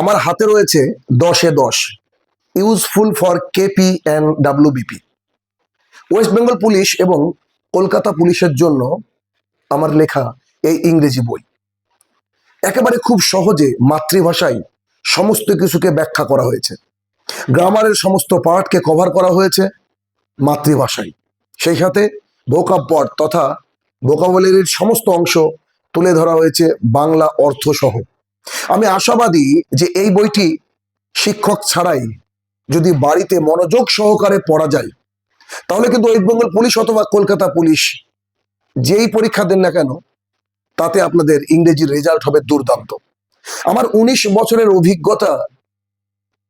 আমার হাতে রয়েছে দশে দশ useful for KP and WBP West Bengal police এবং কলকাতা পুলিশের জন্য আমার লেখা এই ইংরেজি বই। একেবারে খুব সহজে মাতৃভাষায় সমস্ত কিছুকে ব্যাখ্যা করা হয়েছে। গ্রামারের সমস্ত পার্টকে কভার করা হয়েছে মাতৃভাষায়। সেই সাথে ভোকাবড তথা ভোকাবুলারির সমস্ত অংশ তুলে ধরা হয়েছে বাংলা অর্থ সহ আমি আশাবাদী যে এই বইটি শিক্ষক ছাড়াই যদি বাড়িতে মনোযোগ সহকারে পড়া যায়, তাহলে কিন্তু ওয়েস্ট বেঙ্গল পুলিশ অথবা কলকাতা পুলিশ যেই পরীক্ষা দেন না কেন, তাতে আপনাদের ইংরেজির রেজাল্ট হবে দুর্দান্ত। আমার উনিশ বছরের অভিজ্ঞতা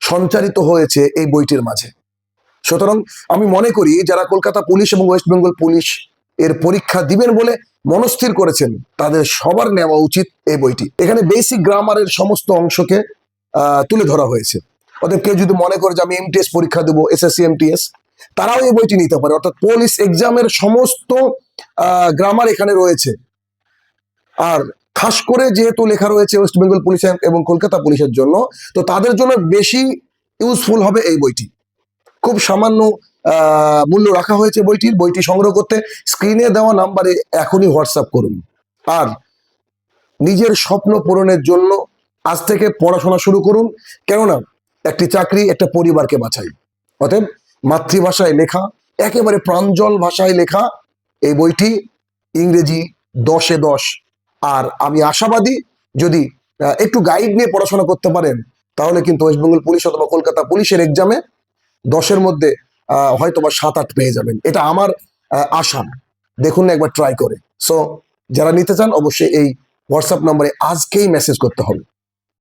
সঞ্চারিত হয়েছে এই বইটির মাঝে। সুতরাং আমি মনে করি যারা কলকাতা পুলিশ এবং ওয়েস্ট বেঙ্গল পুলিশ এর পরীক্ষা দিবেন বলে মনস্থির করেছেন, তাদের সবার নেওয়া উচিত এই বইটি। এখানে বেসিক গ্রামারের সমস্ত অংশকে তুলে ধরা হয়েছে। অতএব কেউ যদি মনে করে যে আমি এমটিএস পরীক্ষা দেবো এসএসসি এমটিএস তারাও এই বইটি নিতে পারে। অর্থাৎ পুলিশ এক্সামের সমস্ত গ্রামার এখানে রয়েছে। আর খাস করে যেহেতু লেখা রয়েছে ওয়েস্ট বেঙ্গল পুলিশ এবং কলকাতা পুলিশের জন্য, তো তাদের জন্য বেশি ইউজফুল হবে এই বইটি। খুব সামান্য মূল্য রাখা হয়েছে বইটির, বইটি সংগ্রহ করতে। স্ক্রিনে দেওয়া নাম্বারে এখনই হোয়াটসঅ্যাপ করুন। আর নিজের স্বপ্ন পূরণের জন্য আজ থেকে পড়াশোনা শুরু করুন। কেননা, একটি চাকরি, একটা পরিবারকে বাঁচাই অতএব, মাতৃভাষায় লেখা, একেবারে প্রাঞ্জল ভাষায় লেখা এই বইটি ইংরেজি দশে দশ। আর আমি আশাবাদী, যদি একটু গাইড নিয়ে পড়াশোনা করতে পারেন, তাহলে কিন্তু ওয়েস্ট বেঙ্গল পুলিশ অথবা কলকাতা পুলিশের এক্সামে দশের মধ্যে হয়তো বা সাত আট পেয়ে যাবেন। এটা আমার আশা। দেখুন না, একবার ট্রাই করে। সো যারা নিতে চান, অবশ্যই এই হোয়াটসঅ্যাপ নম্বরে আজকেই মেসেজ করতে হবে।